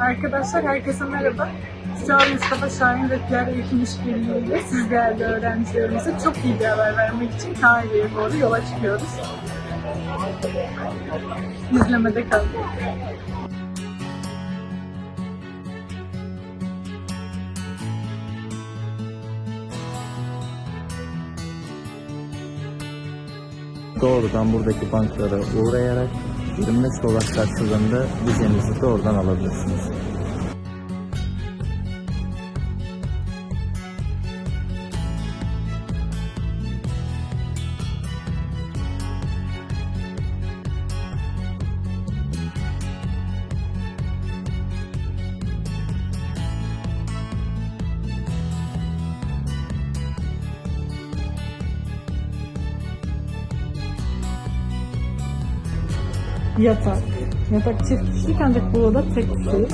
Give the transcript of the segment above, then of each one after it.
Arkadaşlar herkese merhaba. Şu an Mustafa Şahin ve Pierre Ekim İşbirliği'yle siz değerli öğrencilerimize çok iyi bir haber vermek için Kahire'ye doğru yola çıkıyoruz. İzlemede kalın. Doğrudan buradaki banklara uğrayarak 25 dolar karşılığında vizenizi doğrudan alabilirsiniz. Yatak. Yatak çift kişilik ancak bu oda tek kişilik.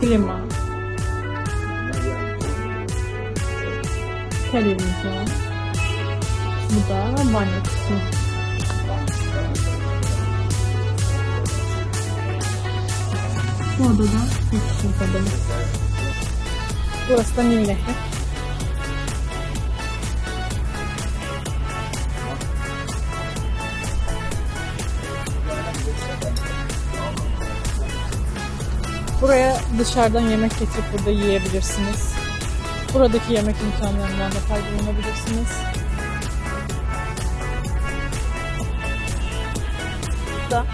Klima. Televizyon. Bu da banyo kısmı. Bu odada tek kişilik odamız. Burası da Nil Buraya dışarıdan yemek getirip burada yiyebilirsiniz. Buradaki yemek imkanlarından da faydalanabilirsiniz. Da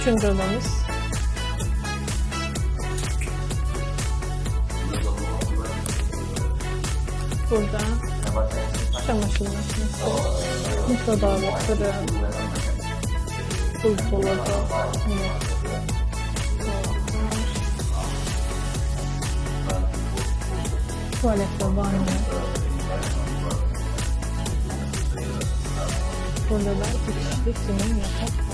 üçüncü odamız. Burada çamaşır makinesi, mikrodalga fırın, buzdolabı, yine Tuvalet ve banyo. Burada da iki kişilik sunum yatak var.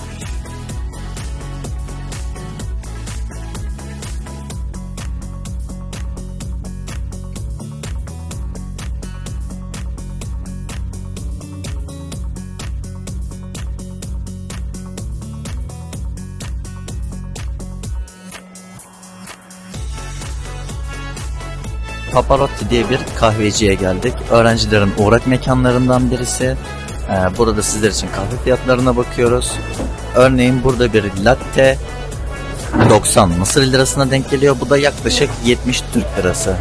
Paparotti diye bir kahveciye geldik. Öğrencilerin uğrak mekanlarından birisi. Ee, burada sizler için kahve fiyatlarına bakıyoruz. Örneğin burada bir latte 90 Mısır lirasına denk geliyor. Bu da yaklaşık 70 Türk lirası.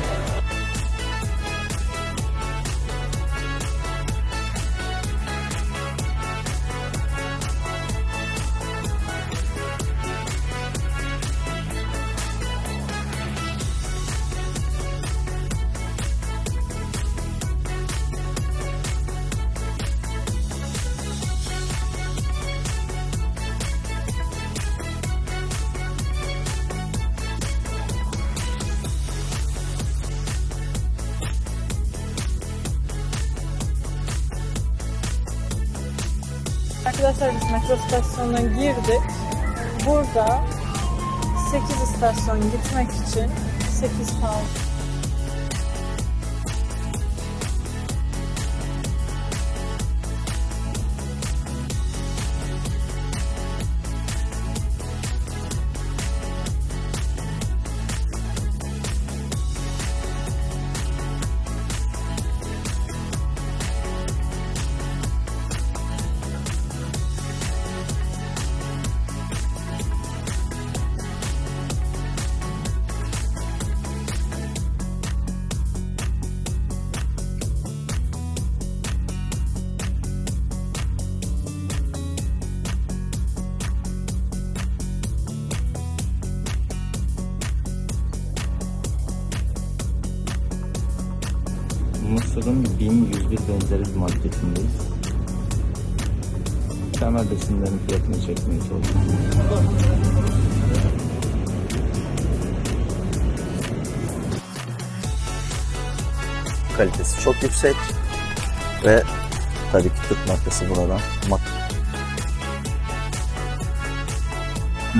Arkadaşlar biz metro istasyonuna girdik. Burada 8 istasyon gitmek için 8 pound. Mısır'ın 1101 benzeri marketindeyiz. Temel besinlerin fiyatını çekmeye çalışıyoruz. Kalitesi çok yüksek ve tabii ki Türk markası buradan.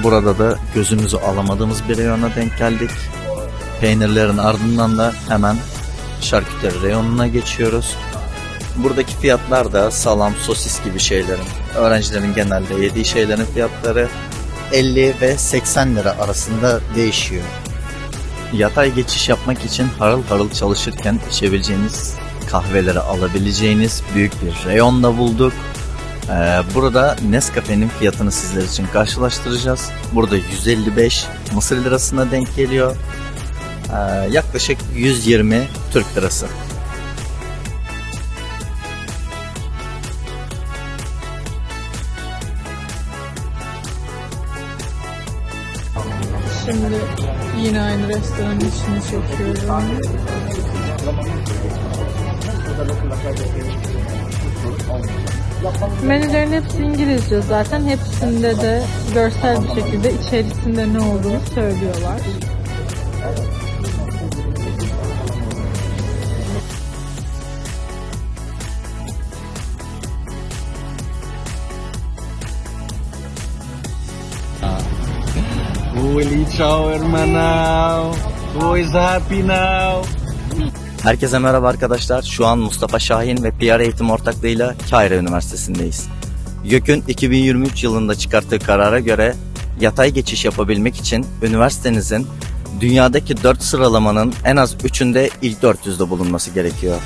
Burada da gözümüzü alamadığımız bir reyona denk geldik. Peynirlerin ardından da hemen şarküteri reyonuna geçiyoruz. Buradaki fiyatlar da salam, sosis gibi şeylerin, öğrencilerin genelde yediği şeylerin fiyatları. 50 ve 80 lira arasında değişiyor. Yatay geçiş yapmak için harıl harıl çalışırken içebileceğiniz kahveleri alabileceğiniz büyük bir reyon da bulduk. Ee, burada Nescafe'nin fiyatını sizler için karşılaştıracağız. Burada 155 Mısır lirasına denk geliyor. Ee, yaklaşık 120 Türk lirası. Şimdi yine aynı restoranın içini çekiyorum. Menülerin hepsi İngilizce zaten. Hepsinde de görsel bir şekilde içerisinde ne olduğunu söylüyorlar. Uy, ciao hermano. Who happy now? Herkese merhaba arkadaşlar. Şu an Mustafa Şahin ve PR Eğitim Ortaklığı'yla Kahire Üniversitesi'ndeyiz. YÖK'ün 2023 yılında çıkarttığı karara göre yatay geçiş yapabilmek için üniversitenizin dünyadaki 4 sıralamanın en az 3'ünde ilk 400'de bulunması gerekiyor.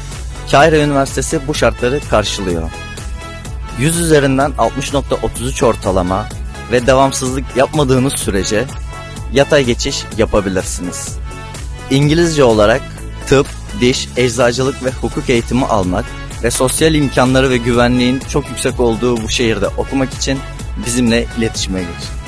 Kahire Üniversitesi bu şartları karşılıyor. 100 üzerinden 60.33 ortalama ve devamsızlık yapmadığınız sürece yatay geçiş yapabilirsiniz. İngilizce olarak tıp, diş, eczacılık ve hukuk eğitimi almak ve sosyal imkanları ve güvenliğin çok yüksek olduğu bu şehirde okumak için bizimle iletişime geçin.